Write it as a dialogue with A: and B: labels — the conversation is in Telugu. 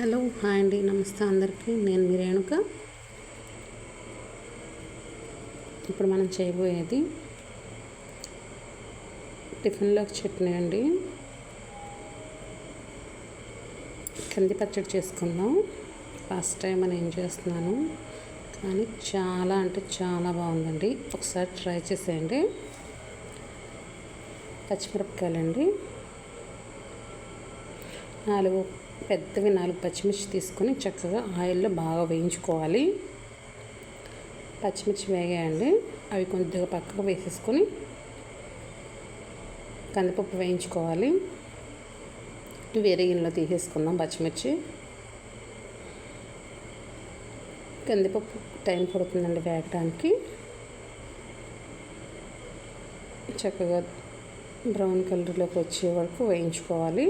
A: హలో హాయ్ అండి. నమస్తే అందరికీ. నేను మీ రేణుక. ఇప్పుడు మనం చేయబోయేది టిఫిన్లోకి చట్నీ అండి. కంది పచ్చడి చేసుకుందాం. ఫస్ట్ టైం అని ఏం చేస్తున్నాను. కానీ చాలా అంటే చాలా బాగుందండి. ఒకసారి ట్రై చేసేయండి. పచ్చిమిరపకాయలండి. నాలుగు పెద్దవి నాలుగు పచ్చిమిర్చి తీసుకొని చక్కగా ఆయిల్లో బాగా వేయించుకోవాలి. పచ్చిమిర్చి వేగాయండి. అవి కొద్దిగా పక్కకు వేసేసుకొని కందిపప్పు వేయించుకోవాలి. వేరే గిన్నెలో తీసేసుకుందాం పచ్చిమిర్చి. కందిపప్పు టైం పడుతుందండి వేగడానికి చక్కగా బ్రౌన్ కలర్లోకి వచ్చే వరకు వేయించుకోవాలి.